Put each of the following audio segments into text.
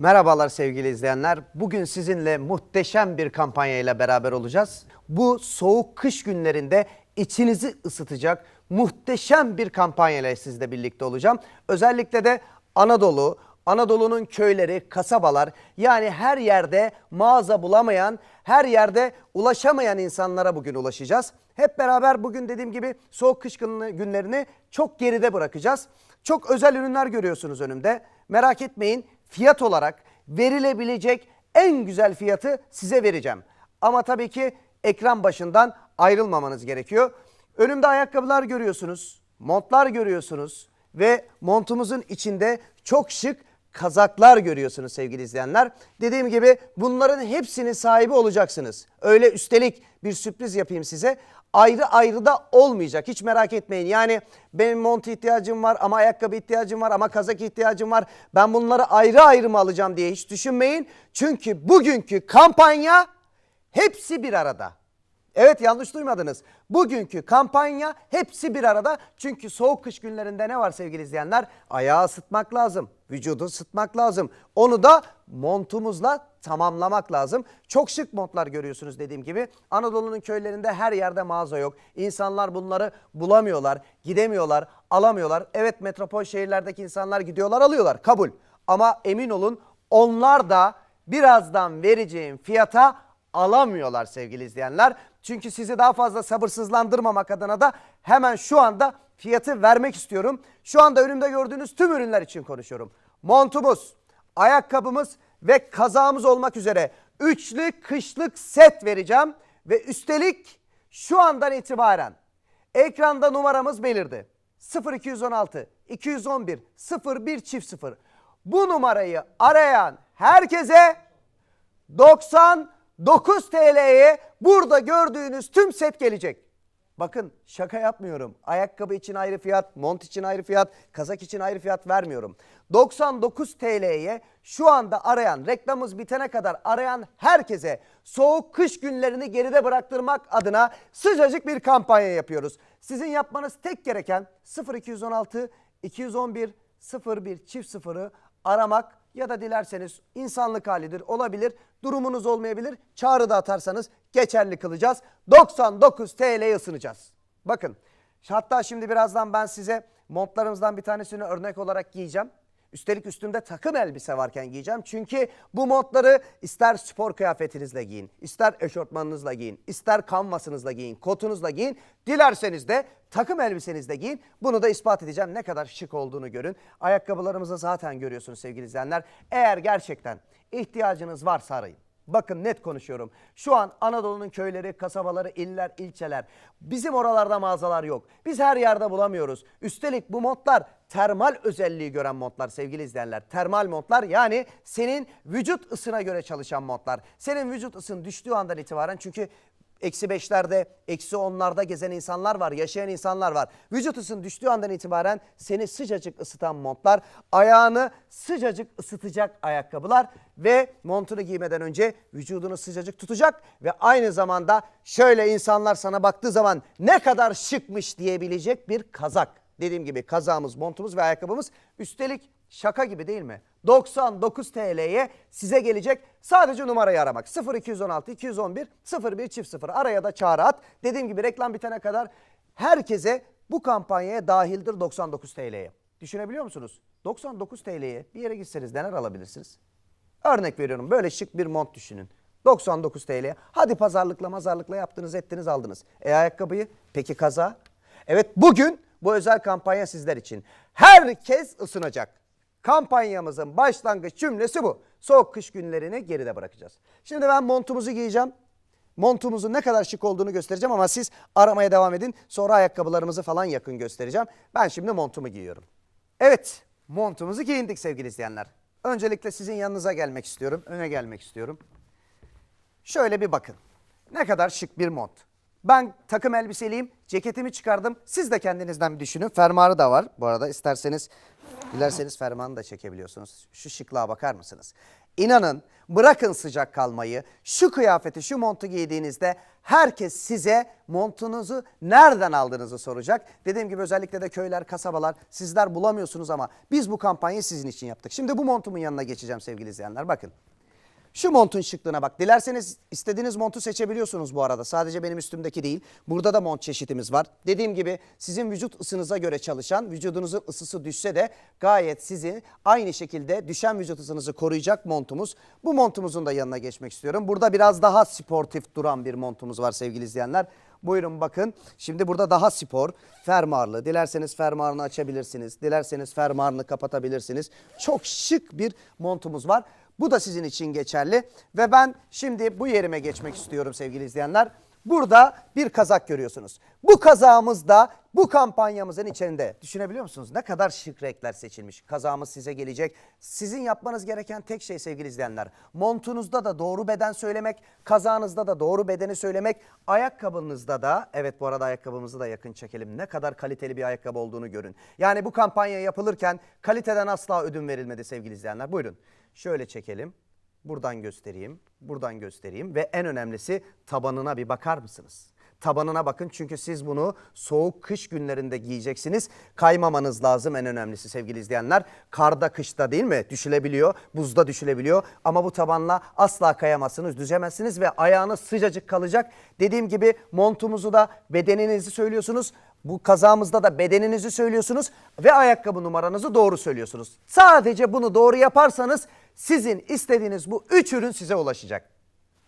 Merhabalar sevgili izleyenler. Bugün sizinle muhteşem bir kampanya ile beraber olacağız. Bu soğuk kış günlerinde içinizi ısıtacak muhteşem bir kampanya ile sizle birlikte olacağım. Özellikle de Anadolu, Anadolu'nun köyleri, kasabalar yani her yerde mağaza bulamayan, her yerde ulaşamayan insanlara bugün ulaşacağız. Hep beraber bugün dediğim gibi soğuk kış günlerini çok geride bırakacağız. Çok özel ürünler görüyorsunuz önümde. Merak etmeyin fiyat olarak verilebilecek en güzel fiyatı size vereceğim. Ama tabii ki ekran başından ayrılmamanız gerekiyor. Önümde ayakkabılar görüyorsunuz, montlar görüyorsunuz ve montumuzun içinde çok şık kazaklar görüyorsunuz sevgili izleyenler. Dediğim gibi bunların hepsinin sahibi olacaksınız. Öyle üstelik bir sürpriz yapayım size. Ayrı ayrı da olmayacak hiç merak etmeyin. Yani benim mont ihtiyacım var ama ayakkabı ihtiyacım var ama kazak ihtiyacım var. Ben bunları ayrı ayrı mı alacağım diye hiç düşünmeyin. Çünkü bugünkü kampanya hepsi bir arada. Evet yanlış duymadınız. Bugünkü kampanya hepsi bir arada. Çünkü soğuk kış günlerinde ne var sevgili izleyenler? Ayağı ısıtmak lazım. Vücudu ısıtmak lazım. Onu da montumuzla tamamlamak lazım. Çok şık montlar görüyorsunuz dediğim gibi. Anadolu'nun köylerinde her yerde mağaza yok. İnsanlar bunları bulamıyorlar, gidemiyorlar, alamıyorlar. Evet metropol şehirlerdeki insanlar gidiyorlar alıyorlar kabul. Ama emin olun onlar da birazdan vereceğim fiyata alamıyorlar sevgili izleyenler. Çünkü sizi daha fazla sabırsızlandırmamak adına da hemen şu anda fiyatı vermek istiyorum. Şu anda önümde gördüğünüz tüm ürünler için konuşuyorum. Montumuz, ayakkabımız ve kazağımız olmak üzere üçlü kışlık set vereceğim. Ve üstelik şu andan itibaren ekranda numaramız belirdi. 0216 211 01 çift 0. Bu numarayı arayan herkese 99 TL'ye burada gördüğünüz tüm set gelecek. Bakın şaka yapmıyorum. Ayakkabı için ayrı fiyat, mont için ayrı fiyat, kazak için ayrı fiyat vermiyorum. 99 TL'ye şu anda arayan, reklamımız bitene kadar arayan herkese soğuk kış günlerini geride bıraktırmak adına sıcacık bir kampanya yapıyoruz. Sizin yapmanız tek gereken 0216 211 01 çift sıfırı aramak ya da dilerseniz insanlık halidir olabilir. Durumunuz olmayabilir. Çağrı da atarsanız geçerli kılacağız. 99 TL'ye ısınacağız. Bakın hatta şimdi birazdan ben size montlarımızdan bir tanesini örnek olarak giyeceğim. Üstelik üstümde takım elbise varken giyeceğim. Çünkü bu montları ister spor kıyafetinizle giyin, ister eşortmanınızla giyin, ister kanvasınızla giyin, kotunuzla giyin. Dilerseniz de takım elbisenizle giyin. Bunu da ispat edeceğim. Ne kadar şık olduğunu görün. Ayakkabılarımızı zaten görüyorsunuz sevgili izleyenler. Eğer gerçekten ihtiyacınız varsa arayın. Bakın net konuşuyorum. Şu an Anadolu'nun köyleri, kasabaları, iller, ilçeler. Bizim oralarda mağazalar yok. Biz her yerde bulamıyoruz. Üstelik bu montlar termal özelliği gören montlar sevgili izleyenler. Termal montlar yani senin vücut ısına göre çalışan montlar. Senin vücut ısın düştüğü andan itibaren çünkü Eksi beşlerde, eksi onlarda gezen insanlar var, yaşayan insanlar var. Vücut ısın düştüğü andan itibaren seni sıcacık ısıtan montlar, ayağını sıcacık ısıtacak ayakkabılar ve montunu giymeden önce vücudunu sıcacık tutacak ve aynı zamanda şöyle insanlar sana baktığı zaman ne kadar şıkmış diyebilecek bir kazak. Dediğim gibi kazağımız, montumuz ve ayakkabımız üstelik şaka gibi değil mi? 99 TL'ye size gelecek sadece numarayı aramak. 0216 211 01 çift 0 araya da çağrı at. Dediğim gibi reklam bitene kadar herkese bu kampanyaya dahildir 99 TL'ye. Düşünebiliyor musunuz? 99 TL'ye bir yere gitseniz neler alabilirsiniz? Örnek veriyorum böyle şık bir mont düşünün. 99 TL. Hadi pazarlıkla mazarlıkla yaptınız ettiniz aldınız. E ayakkabıyı peki kaza? Evet bugün bu özel kampanya sizler için. Herkes ısınacak. Kampanyamızın başlangıç cümlesi bu. Soğuk kış günlerini geride bırakacağız. Şimdi ben montumuzu giyeceğim. Montumuzun ne kadar şık olduğunu göstereceğim ama siz aramaya devam edin. Sonra ayakkabılarımızı falan yakın göstereceğim. Ben şimdi montumu giyiyorum. Evet montumuzu giyindik sevgili izleyenler. Öncelikle sizin yanınıza gelmek istiyorum. Öne gelmek istiyorum. Şöyle bir bakın. Ne kadar şık bir mont. Ben takım elbiseliyim. Ceketimi çıkardım. Siz de kendinizden bir düşünün. Fermuarı da var. Bu arada isterseniz dilerseniz fermuarını da çekebiliyorsunuz. Şu şıklığa bakar mısınız? İnanın bırakın sıcak kalmayı. Şu kıyafeti, şu montu giydiğinizde herkes size montunuzu nereden aldığınızı soracak. Dediğim gibi özellikle de köyler, kasabalar sizler bulamıyorsunuz ama biz bu kampanyayı sizin için yaptık. Şimdi bu montumun yanına geçeceğim sevgili izleyenler. Bakın. Şu montun şıklığına bak. Dilerseniz istediğiniz montu seçebiliyorsunuz bu arada. Sadece benim üstümdeki değil. Burada da mont çeşitimiz var. Dediğim gibi sizin vücut ısınıza göre çalışan, vücudunuzun ısısı düşse de gayet sizi aynı şekilde düşen vücut ısınızı koruyacak montumuz. Bu montumuzun da yanına geçmek istiyorum. Burada biraz daha sportif duran bir montumuz var sevgili izleyenler. Buyurun bakın. Şimdi burada daha spor, fermuarlı. Dilerseniz fermuarını açabilirsiniz. Dilerseniz fermuarını kapatabilirsiniz. Çok şık bir montumuz var. Bu da sizin için geçerli ve ben şimdi bu yerime geçmek istiyorum sevgili izleyenler. Burada bir kazak görüyorsunuz. Bu kazağımız da bu kampanyamızın içinde. Düşünebiliyor musunuz? Ne kadar şık renkler seçilmiş. Kazağımız size gelecek. Sizin yapmanız gereken tek şey sevgili izleyenler. Montunuzda da doğru beden söylemek, kazağınızda da doğru bedeni söylemek, ayakkabınızda da, evet bu arada ayakkabımızı da yakın çekelim. Ne kadar kaliteli bir ayakkabı olduğunu görün. Yani bu kampanya yapılırken kaliteden asla ödün verilmedi sevgili izleyenler. Buyurun. Şöyle çekelim. Buradan göstereyim. Buradan göstereyim ve en önemlisi tabanına bir bakar mısınız? Tabanına bakın çünkü siz bunu soğuk kış günlerinde giyeceksiniz. Kaymamanız lazım en önemlisi sevgili izleyenler. Karda kışta değil mi? Düşülebiliyor, buzda düşülebiliyor ama bu tabanla asla kayamazsınız, düzemezsiniz ve ayağınız sıcacık kalacak. Dediğim gibi montumuzu da bedeninizi söylüyorsunuz. Bu kazağımızda da bedeninizi söylüyorsunuz ve ayakkabı numaranızı doğru söylüyorsunuz. Sadece bunu doğru yaparsanız sizin istediğiniz bu üç ürün size ulaşacak.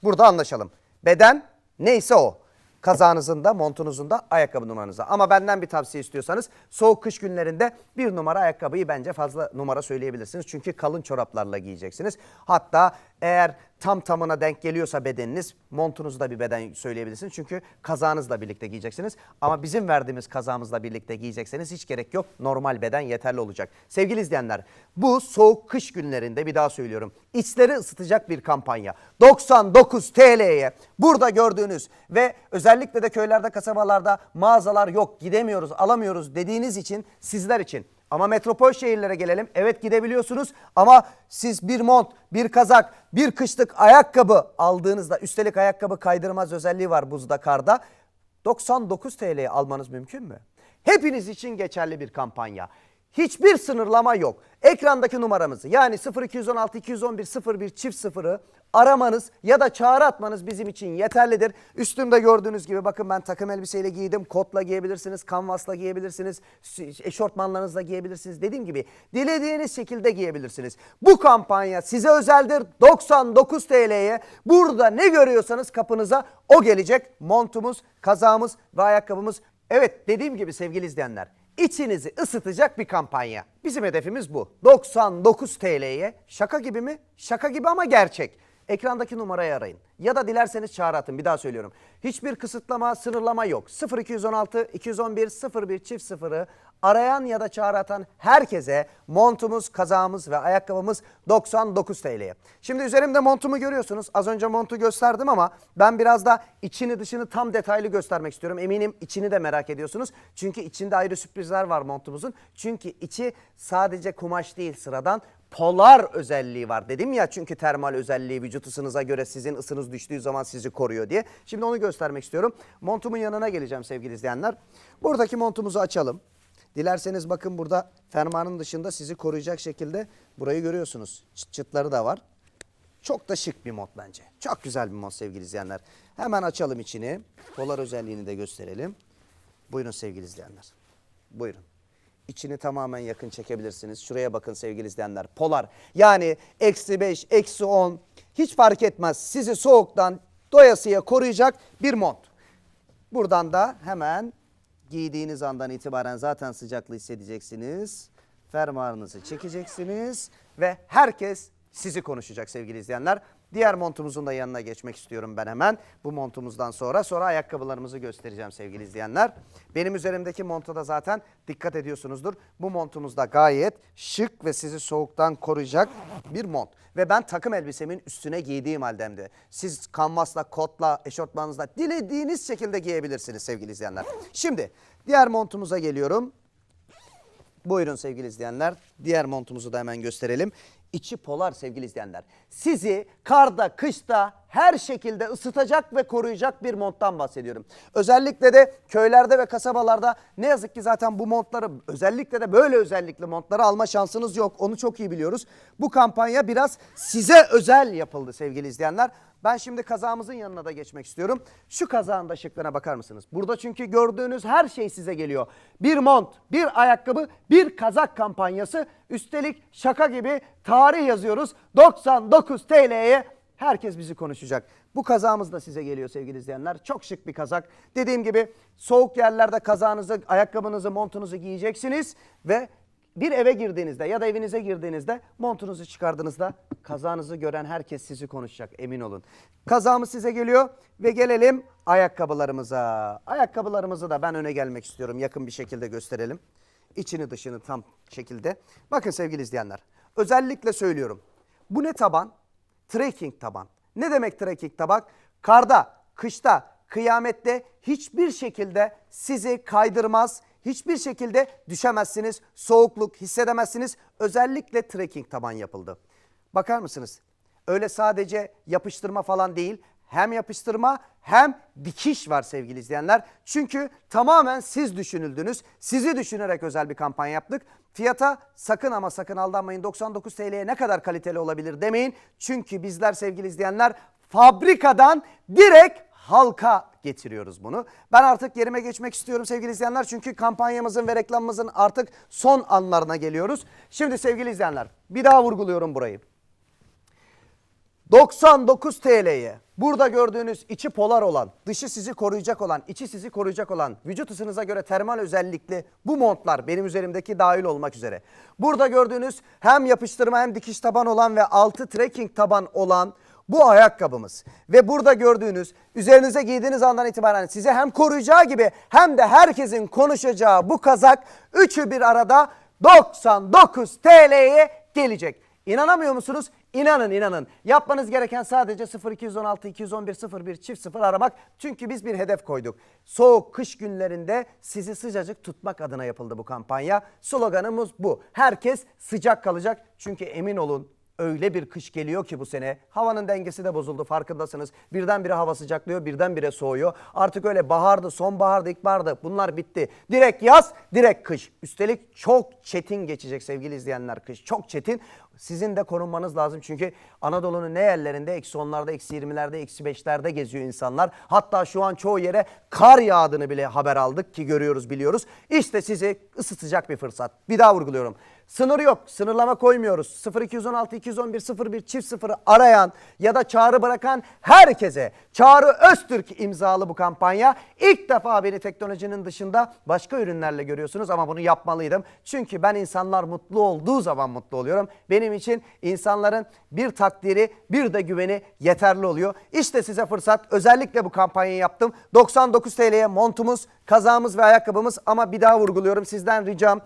Burada anlaşalım. Beden neyse o. Kazağınızın da montunuzun da ayakkabı numaranıza. Ama benden bir tavsiye istiyorsanız soğuk kış günlerinde bir numara ayakkabıyı bence fazla numara söyleyebilirsiniz. Çünkü kalın çoraplarla giyeceksiniz. Hatta eğer tam tamına denk geliyorsa bedeniniz montunuzda bir beden söyleyebilirsiniz. Çünkü kazağınızla birlikte giyeceksiniz. Ama bizim verdiğimiz kazağımızla birlikte giyecekseniz hiç gerek yok. Normal beden yeterli olacak. Sevgili izleyenler bu soğuk kış günlerinde bir daha söylüyorum. İçleri ısıtacak bir kampanya. 99 TL'ye burada gördüğünüz ve özellikle de köylerde kasabalarda mağazalar yok gidemiyoruz alamıyoruz dediğiniz için sizler için ama metropol şehirlere gelelim. Evet gidebiliyorsunuz ama siz bir mont, bir kazak, bir kışlık ayakkabı aldığınızda üstelik ayakkabı kaydırmaz özelliği var buzda, karda. 99 TL'ye almanız mümkün mü? Hepiniz için geçerli bir kampanya. Hiçbir sınırlama yok. Ekrandaki numaramızı yani 0216 211 01 çift sıfırı aramanız ya da çağrı atmanız bizim için yeterlidir. Üstümde gördüğünüz gibi bakın ben takım elbiseyle giydim. Kotla giyebilirsiniz, kanvasla giyebilirsiniz, eşortmanlarınızla giyebilirsiniz. Dediğim gibi dilediğiniz şekilde giyebilirsiniz. Bu kampanya size özeldir. 99 TL'ye burada ne görüyorsanız kapınıza o gelecek. Montumuz, kazağımız ve ayakkabımız. Evet dediğim gibi sevgili izleyenler içinizi ısıtacak bir kampanya. Bizim hedefimiz bu. 99 TL'ye şaka gibi mi? Şaka gibi ama gerçek. Ekrandaki numarayı arayın. Ya da dilerseniz çağrı atın. Bir daha söylüyorum. Hiçbir kısıtlama, sınırlama yok. 0216 211 01 çift sıfırı arayan ya da çağrı herkese montumuz, kazağımız ve ayakkabımız 99 TL'ye. Şimdi üzerimde montumu görüyorsunuz. Az önce montu gösterdim ama ben biraz da içini dışını tam detaylı göstermek istiyorum. Eminim içini de merak ediyorsunuz. Çünkü içinde ayrı sürprizler var montumuzun. Çünkü içi sadece kumaş değil sıradan polar özelliği var. Dedim ya çünkü termal özelliği vücut ısınıza göre sizin ısınız düştüğü zaman sizi koruyor diye. Şimdi onu göstermek istiyorum. Montumun yanına geleceğim sevgili izleyenler. Buradaki montumuzu açalım. Dilerseniz bakın burada fermuarın dışında sizi koruyacak şekilde burayı görüyorsunuz. Çıt çıtları da var. Çok da şık bir mod bence. Çok güzel bir mod sevgili izleyenler. Hemen açalım içini. Polar özelliğini de gösterelim. Buyurun sevgili izleyenler. Buyurun. İçini tamamen yakın çekebilirsiniz. Şuraya bakın sevgili izleyenler. Polar yani eksi 5, eksi 10 hiç fark etmez. Sizi soğuktan doyasıya koruyacak bir mont. Buradan da hemen giydiğiniz andan itibaren zaten sıcaklığı hissedeceksiniz. Fermuarınızı çekeceksiniz ve herkes sizi konuşacak sevgili izleyenler. Diğer montumuzun da yanına geçmek istiyorum ben hemen. Bu montumuzdan sonra sonra ayakkabılarımızı göstereceğim sevgili izleyenler. Benim üzerimdeki monta da zaten dikkat ediyorsunuzdur. Bu montumuz da gayet şık ve sizi soğuktan koruyacak bir mont. Ve ben takım elbisemin üstüne giydiğim halde hem de. Siz kanvasla, kotla, eşortmanınızla dilediğiniz şekilde giyebilirsiniz sevgili izleyenler. Şimdi diğer montumuza geliyorum. Buyurun sevgili izleyenler. Diğer montumuzu da hemen gösterelim. İçi polar sevgili izleyenler. Sizi karda, kışta her şekilde ısıtacak ve koruyacak bir monttan bahsediyorum. Özellikle de köylerde ve kasabalarda ne yazık ki zaten bu montları özellikle de böyle özellikli montları alma şansınız yok. Onu çok iyi biliyoruz. Bu kampanya biraz size özel yapıldı sevgili izleyenler. Ben şimdi kazağımızın yanına da geçmek istiyorum. Şu kazağın da şıklığına bakar mısınız? Burada çünkü gördüğünüz her şey size geliyor. Bir mont, bir ayakkabı, bir kazak kampanyası. Üstelik şaka gibi tarih yazıyoruz. 99 TL'ye herkes bizi konuşacak. Bu kazağımız da size geliyor sevgili izleyenler. Çok şık bir kazak. Dediğim gibi soğuk yerlerde kazağınızı, ayakkabınızı, montunuzu giyeceksiniz ve bir eve girdiğinizde ya da evinize girdiğinizde montunuzu çıkardığınızda kazağınızı gören herkes sizi konuşacak emin olun. Kazağımız size geliyor ve gelelim ayakkabılarımıza. Ayakkabılarımızı da ben öne gelmek istiyorum yakın bir şekilde gösterelim. İçini dışını tam şekilde. Bakın sevgili izleyenler özellikle söylüyorum. Bu ne taban? Trekking taban. Ne demek trekking taban? Karda, kışta, kıyamette hiçbir şekilde sizi kaydırmaz, hiçbir şekilde düşemezsiniz, soğukluk hissedemezsiniz. Özellikle trekking taban yapıldı. Bakar mısınız? Öyle sadece yapıştırma falan değil. Hem yapıştırma hem dikiş var sevgili izleyenler. Çünkü tamamen siz düşünüldünüz. Sizi düşünerek özel bir kampanya yaptık. Fiyata sakın ama sakın aldanmayın. 99 TL'ye ne kadar kaliteli olabilir demeyin. Çünkü bizler sevgili izleyenler fabrikadan direkt halka getiriyoruz bunu. Ben artık yerime geçmek istiyorum sevgili izleyenler. Çünkü kampanyamızın ve reklamımızın artık son anlarına geliyoruz. Şimdi sevgili izleyenler bir daha vurguluyorum burayı. 99 TL'ye burada gördüğünüz içi polar olan, dışı sizi koruyacak olan, içi sizi koruyacak olan, vücut ısınıza göre termal özellikli bu montlar benim üzerimdeki dahil olmak üzere. Burada gördüğünüz hem yapıştırma hem dikiş taban olan ve altı trekking taban olan bu ayakkabımız ve burada gördüğünüz üzerinize giydiğiniz andan itibaren sizi hem koruyacağı gibi hem de herkesin konuşacağı bu kazak üçü bir arada 99 TL'ye gelecek. İnanamıyor musunuz? İnanın inanın. Yapmanız gereken sadece 0216 211 01 çift 0 aramak. Çünkü biz bir hedef koyduk. Soğuk kış günlerinde sizi sıcacık tutmak adına yapıldı bu kampanya. Sloganımız bu. Herkes sıcak kalacak. Çünkü emin olun öyle bir kış geliyor ki bu sene. Havanın dengesi de bozuldu farkındasınız. Birdenbire hava sıcaklıyor, birdenbire soğuyor. Artık öyle bahardı, sonbahardı, ilkbahardı bunlar bitti. Direkt yaz, direkt kış. Üstelik çok çetin geçecek sevgili izleyenler kış. Çok çetin. Sizin de korunmanız lazım çünkü Anadolu'nun ne yerlerinde eksi onlarda, eksi yirmilerde, eksi beşlerde geziyor insanlar. Hatta şu an çoğu yere kar yağdığını bile haber aldık ki görüyoruz biliyoruz. İşte sizi ısıtacak bir fırsat. Bir daha vurguluyorum. Sınır yok. Sınırlama koymuyoruz. 0216 211 01 çift 0 arayan ya da çağrı bırakan herkese Çağrı Öztürk imzalı bu kampanya. İlk defa beni teknolojinin dışında başka ürünlerle görüyorsunuz ama bunu yapmalıydım. Çünkü ben insanlar mutlu olduğu zaman mutlu oluyorum. Benim için insanların bir takdiri bir de güveni yeterli oluyor. İşte size fırsat. Özellikle bu kampanyayı yaptım. 99 TL'ye montumuz, kazağımız ve ayakkabımız ama bir daha vurguluyorum sizden ricam.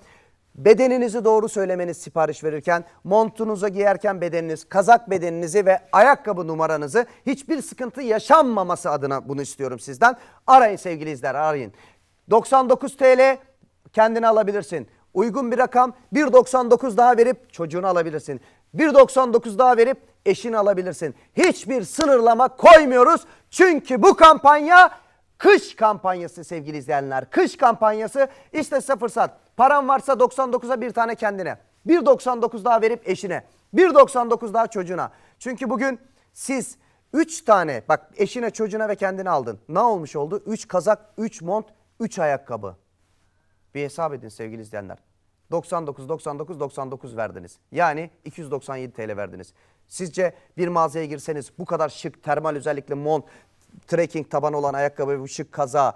Bedeninizi doğru söylemeniz sipariş verirken, montunuza giyerken bedeniniz, kazak bedeninizi ve ayakkabı numaranızı hiçbir sıkıntı yaşanmaması adına bunu istiyorum sizden. Arayın sevgili izler arayın. 99 TL kendini alabilirsin. Uygun bir rakam 1.99 daha verip çocuğunu alabilirsin. 1.99 daha verip eşini alabilirsin. Hiçbir sınırlama koymuyoruz. Çünkü bu kampanya kış kampanyası sevgili izleyenler. Kış kampanyası işte size fırsat. Paran varsa 99'a bir tane kendine. 1.99 daha verip eşine. 1.99 daha çocuğuna. Çünkü bugün siz 3 tane bak eşine çocuğuna ve kendine aldın. Ne olmuş oldu? 3 kazak, 3 mont, 3 ayakkabı. Bir hesap edin sevgili izleyenler. 99, 99, 99 verdiniz. Yani 297 TL verdiniz. Sizce bir mağazaya girseniz bu kadar şık termal özellikle mont, trekking taban olan ayakkabı bu şık kaza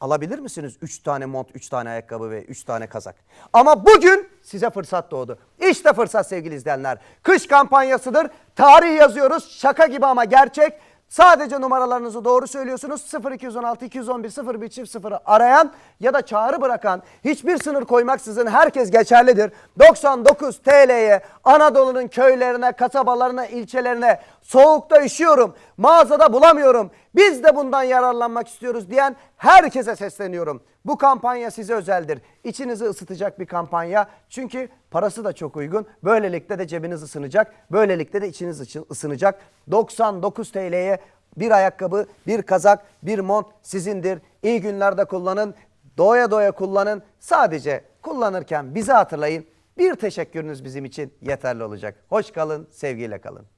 alabilir misiniz? 3 tane mont, 3 tane ayakkabı ve 3 tane kazak. Ama bugün size fırsat doğdu. İşte fırsat sevgili izleyenler. Kış kampanyasıdır. Tarih yazıyoruz. Şaka gibi ama gerçek. Sadece numaralarınızı doğru söylüyorsunuz. 0216 211 01 çift 0'ı arayan ya da çağrı bırakan hiçbir sınır koymaksızın herkes geçerlidir. 99 TL'ye Anadolu'nun köylerine, kasabalarına, ilçelerine soğukta üşüyorum, mağazada bulamıyorum. Biz de bundan yararlanmak istiyoruz diyen herkese sesleniyorum. Bu kampanya size özeldir. İçinizi ısıtacak bir kampanya. Çünkü parası da çok uygun. Böylelikle de cebiniz ısınacak. Böylelikle de içiniz için ısınacak. 99 TL'ye bir ayakkabı, bir kazak, bir mont sizindir. İyi günlerde kullanın. Doya doya kullanın. Sadece kullanırken bizi hatırlayın. Bir teşekkürünüz bizim için yeterli olacak. Hoş kalın, sevgiyle kalın.